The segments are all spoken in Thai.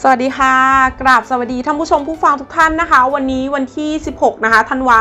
สวัสดีค่ะ กราบสวัสดีท่านผู้ชมผู้ฟังทุกท่านนะคะ วันนี้วันที่ 16 นะคะธันวา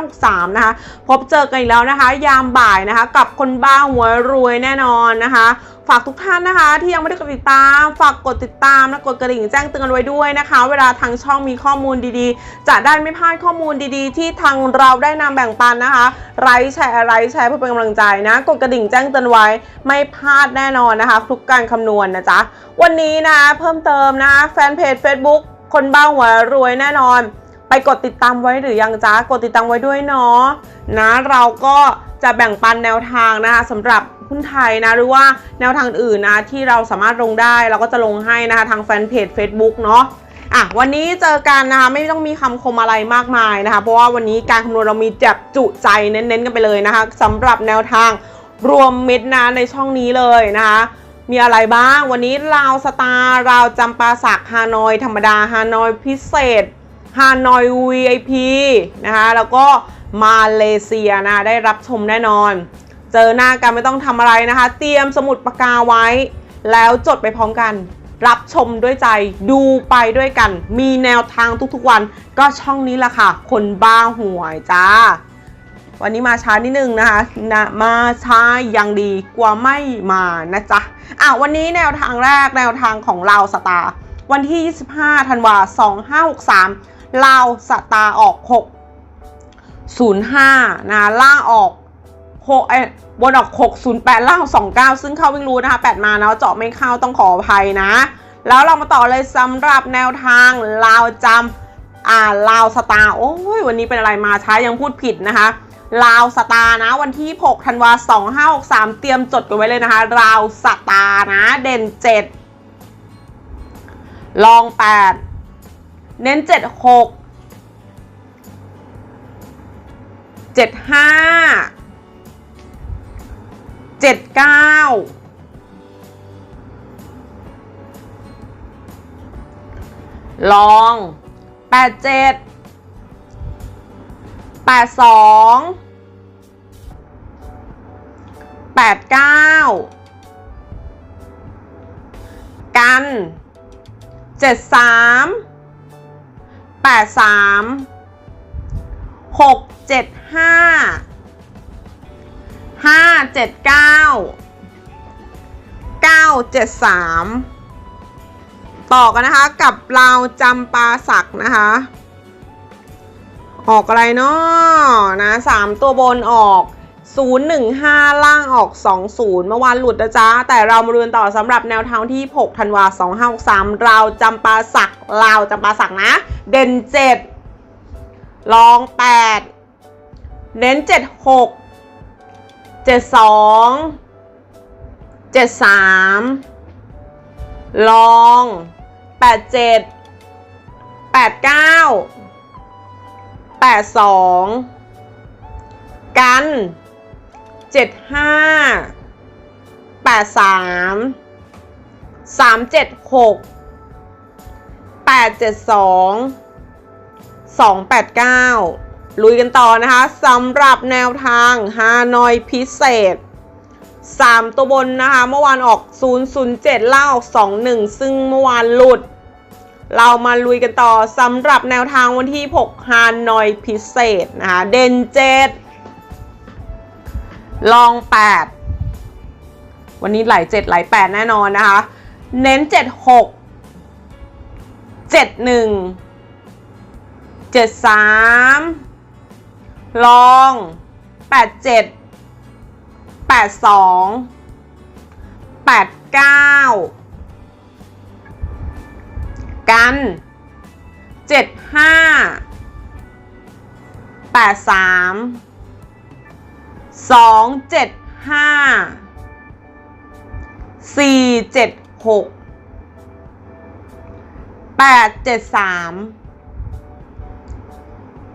2563 นะคะ พบเจอกันอีกแล้วนะคะ ยามบ่ายนะคะ กับคนบ้าหัวรวยแน่นอนนะคะฝากทุกท่านนะคะ ที่ยังไม่ได้กดติดตาม ฝากกดติดตามและกดกระดิ่งแจ้งเตือนไว้ด้วยนะคะ เวลาทางช่องมีข้อมูลดีๆ จะได้ไม่พลาดข้อมูลดีๆ ที่ทางเราได้นำแบ่งปันนะคะไลค์แชร์ไลค์แชร์เพื่อเป็นกำลังใจนะกดกระดิ่งแจ้งเตือนไว้ ไม่พลาดแน่นอนนะคะ ทุกการคำนวณนะจ๊ะวันนี้นะเพิ่มเติมนะแฟนเพจ Facebook คนบ้าหัวรวยแน่นอน ไปกดติดตามไว้หรือยังจ๊ะกดติดตามไว้ด้วยเนาะนะเราก็จะแบ่งปันแนวทางนะคะสำหรับหุ้นไทยนะหรือว่าแนวทางอื่นนะที่เราสามารถลงได้เราก็จะลงให้นะคะทางแฟนเพจ Facebook เนาะอะวันนี้เจอกันนะคะไม่ต้องมีคำคมอะไรมากมายนะคะ เพราะว่าวันนี้การคำนวณเรามีแจบจุใจเน้นๆกันไปเลยนะคะสำหรับแนวทางรวมเมิดนะในช่องนี้เลยนะคะมีอะไรบ้าง วันนี้ราวสตาร์ราวจำปาสักฮานอย ธรรมดาฮานอยพิเศษ ฮานอย VIP นะคะแล้วก็มาเลเซียนะได้รับชมแน่นอน เจอหน้ากันไม่ต้องทำอะไรนะคะ เตรียมสมุดปากกาไว้ แล้วจดไปพร้อมกัน รับชมด้วยใจดูไปด้วยกัน มีแนวทางทุกๆวัน ก็ช่องนี้แหละค่ะ คนบ้าหวยจ้า วันนี้มาช้านิดนึงนะคะนะมาช้ายังดีกว่าไม่มานะจ๊ะอะวันนี้แนวทางแรกแนวทางของเราสตาร์วันที่ 25 ธันวา 2563 ลาวสตาออก 6 05นะล่างออก6เอ้บนออก 608 ล่างออก29 ซึ่งเข้าวิ่งรู้นะคะ 8 มาเนาะเจาะไม่เข้าต้องขออภัยนะ แล้วเรามาต่อเลยสำหรับแนวทางลาวจำอ่าลาวสตาโอ้ยวันนี้เป็นอะไรมาช้ายังพูดผิดนะคะลาวสตานะวันที่ 6 ธันวา 2563 เตรียมจดกันไว้เลยนะคะลาวสตานะ เด่น 7 ลอง 8 เน้น 7 6 7 5 7 9 ลอง 8 7แปดสองแปดเก้ากันเจ็ดสาม แปดสามหกเจ็ดห้าห้าเจ็ดเก้าเก้าเจ็ดสามต่อกันนะคะกับเราจำปาสักนะคะ ออกอะไรเนาะนะสามตัวบนออก 015 ล่างออก 20 เมื่อวานหลุดนะจ๊ะ แต่เรามาเรียนต่อสำหรับแนวทางที่ 6 ธันวา2563 เราจำปาสักเราจำปาสักนะ เด่น 7 ลอง 8 เน้น 76 72 73 ลอง 87 89แปดสองกัน เจ็ดห้าแปดสามสามเจ็ดหกแปดเจ็ดสองสองแปดเก้าลุยกันต่อนะคะสำหรับแนวทางฮานอยพิเศษ 3 ตัวบนนะคะ เมื่อวานออก 007เล่าออก21 ซึ่งเมื่อวานหลุด เรามาลุยกันต่อสำหรับแนวทางวันที่ 6 ฮานอยพิเศษนะคะ เด่นเจด ลอง 8 วันนี้ไหล7ไหล8แน่นอนนะคะ เน้น76 71 73ลอง87 82 89กันเจ็ดห้าแปดสาม สองเจ็ดห้าสี่เจ็ดหกแปดเจ็ดสาม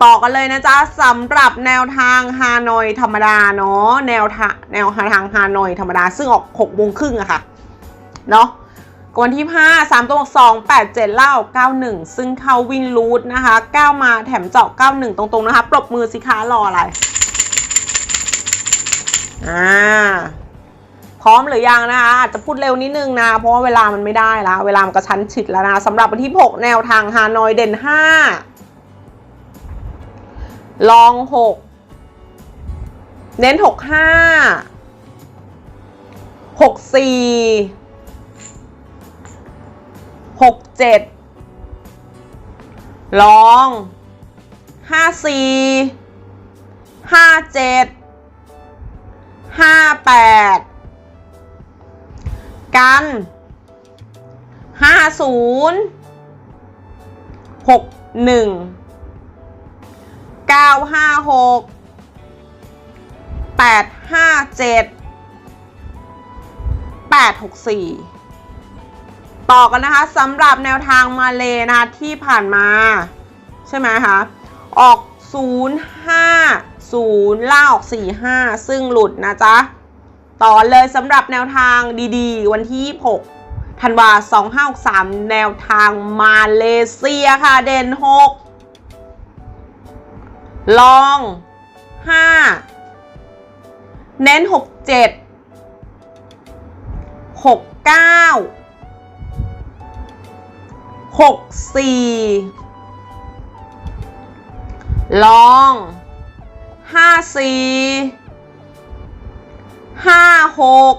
ต่อกันเลยนะจ๊ะสำหรับแนวทางฮานอยธรรมดาเนาะแนวทางแนวทางฮานอยธรรมดา ซึ่งออก6โมงครึ่งอะค่ะเนาะวันที่5 3ตัว2 8 7เจ็ดเล่า91ซึ่งเข้าวิ่งรูทนะคะ9มาแถมเจาะ91ตรงๆนะคะ ปรบมือสิคะรออะไร อ่าพร้อมหรือยังนะคะอาจจะพูดเร็วนิดนึงนะ เพราะว่าเวลามันไม่ได้แล้วเวลามันกระชั้นชิดแล้วนะสำหรับวันที่ 6 แนวทางฮานอยเด่น 5 ลอง 6 เน้น 6 5 6 4 6 7 ลอง 5 4 5 7 ห้าแปดกันห้าศูนย์หกหนึ่งเก้าห้าหกแปดห้าเจ็ดแปดหกสี่ต่อกันนะคะสำหรับแนวทางมาเลนะคะที่ผ่านมา ใช่ไหมคะ ออก 0 5 0ล่าออก 4 5 ซึ่งหลุดนะจ๊ะ ต่อเลยสำหรับแนวทางดีๆ วันที่ 6 ธันวา2563 แนวทางมาเลเซียค่ะ เด่น 6 ลอง 5 เน้น 6 7 6 9 6 4 ลอง ห้าสี่ห้าหก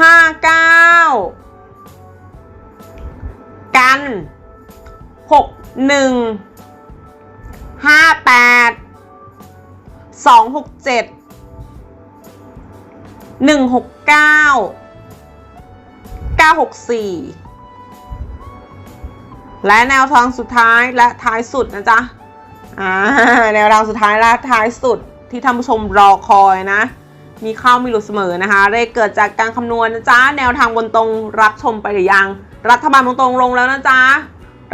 ห้าเก้ากันหกหนึ่งห้าแปดสองหกเจ็ดหนึ่งหกเก้าเก้าหกสี่และแนวทางสุดท้ายและท้ายสุดนะจ๊ะ อ่าแนวทางสุดท้ายและท้ายสุดที่ท่านผู้ชมรอคอยนะ มีเข้ามีหลุดเสมอนะคะ เลขเกิดจากการคำนวณนะจ๊ะ แนวทางบนตรงรับชมไปหรือยัง รัฐบาลบนตรงลงแล้วนะจ๊ะ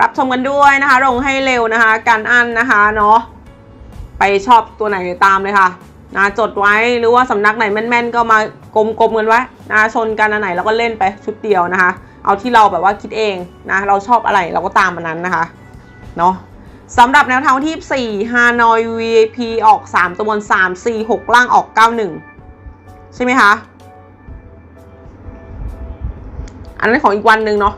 รับชมกันด้วยนะคะ ลงให้เร็วนะคะ การอันนะคะเนาะ ไปชอบตัวไหนตามเลยค่ะนะจดไว้หรือว่าสำนักไหนแม่นๆ ก็มากลมๆกันไว้นะชนกันอันไหนแล้วก็เล่นไปชุดเดียวนะคะ เอาที่เราแบบว่าคิดเองนะ เราชอบอะไรเราก็ตามมันนั้นนะคะ เนาะ สำหรับแนวทางที่4 Hanoi VIP ออก 3 ตัวบน 3 4 6 ล่างออก 91 ใช่ไหมคะ อันนั้นของอีกวันหนึ่งเนาะ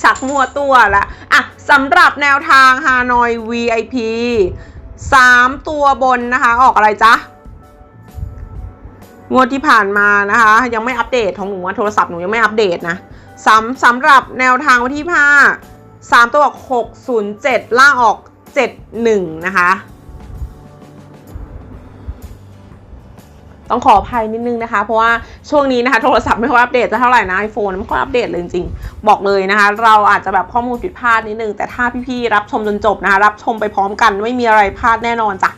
ชักมัวตัวละอะสำหรับแนวทาง Hanoi VIP 3 ตัวบนนะคะ ออกอะไรจ๊ะ งวดที่ผ่านมานะคะ ยังไม่อัปเดตของหนูว่าโทรศัพท์หนูยังไม่อัปเดตนะสำสำหรับแนวทางวันที่5 3 ตัวออก 607 ล่างออก 71 นะคะ ต้องขออภัยนิดนึงนะคะ เพราะว่าช่วงนี้นะคะโทรศัพท์ไม่ค่อยอัปเดตจะเท่าไหร่นะไอโฟนไม่ค่อยอัปเดตเลยจริงๆ บอกเลยนะคะ เราอาจจะแบบข้อมูลผิดพลาดนิดนึง แต่ถ้าพี่ๆรับชมจนจบนะคะ รับชมไปพร้อมกันไม่มีอะไรพลาดแน่นอนจ้ะ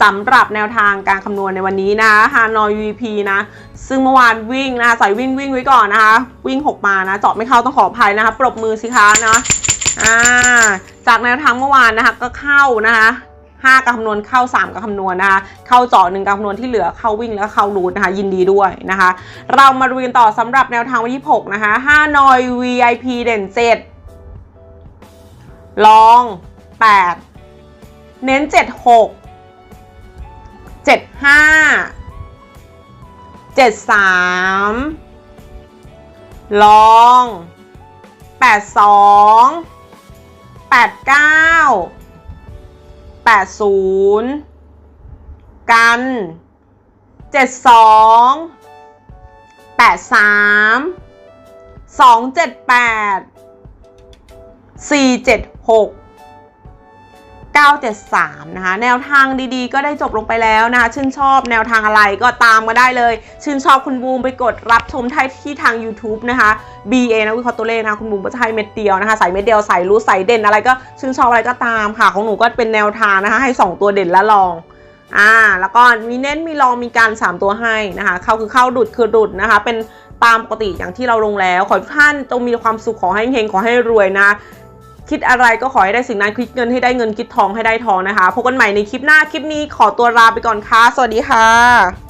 สำหรับแนวทางการคำนวณในวันนี้นะคะฮานอย VP นะ ซึ่งเมื่อวานวิ่งนะคะใส่วิ่งวิ่งไว้ก่อนนะคะ วิ่ง 6 มานะ เจาะไม่เข้าต้องขออภัยนะคะ ปรบมือสิคะนะ อ่าจากแนวทางเมื่อวานนะคะก็เข้านะคะ5การคำนวณเข้า 3การคำนวณนะคะเข้าเจาะหนึ่งการคำนวณที่เหลือเข้าวิ่งแล้วเข้ารูทนะคะยินดีด้วยนะคะ เรามาดูกันต่อสำหรับแนวทางวันที่6นะคะ5นอย VIP เด่น 7 ลอง 8 เน้น 76 75 73 ลอง 82 89 80กัน72 83 278 476 973 นะคะ แนวทางดีๆ ก็ได้จบลงไปแล้วนะคะ ชื่นชอบแนวทางอะไรก็ตามมาได้เลย ชื่นชอบคุณบูมไปกดรับชมได้ที่ทาง YouTube นะคะ BA นะวิเคราะห์ตัวเลขนะคะ คุณบูมก็จะให้เม็ดเดียวนะคะ ใส่เม็ดเดียวใส่รู้ใส่เด่นอะไรก็ชื่นชอบอะไรก็ตามค่ะ ของหนูก็เป็นแนวทางนะคะ ให้ 2 ตัวเด่นและลองอ่าแล้วก็มีเน้นมีลองมีการ 3 ตัวให้นะคะ เข้าคือเข้าดุดคือดุดนะคะ เป็นตามปกติอย่างที่เราลงแล้ว ขอทุกท่านจงมีความสุขขอให้เฮงขอให้รวยนะ คิดอะไรก็ขอให้ได้สิ่งนั้นคิดเงินให้ได้เงินคิดทองให้ได้ทองนะคะพบกันใหม่ในคลิปหน้าคลิปนี้ขอตัวลาไปก่อนค่ะ สวัสดีค่ะ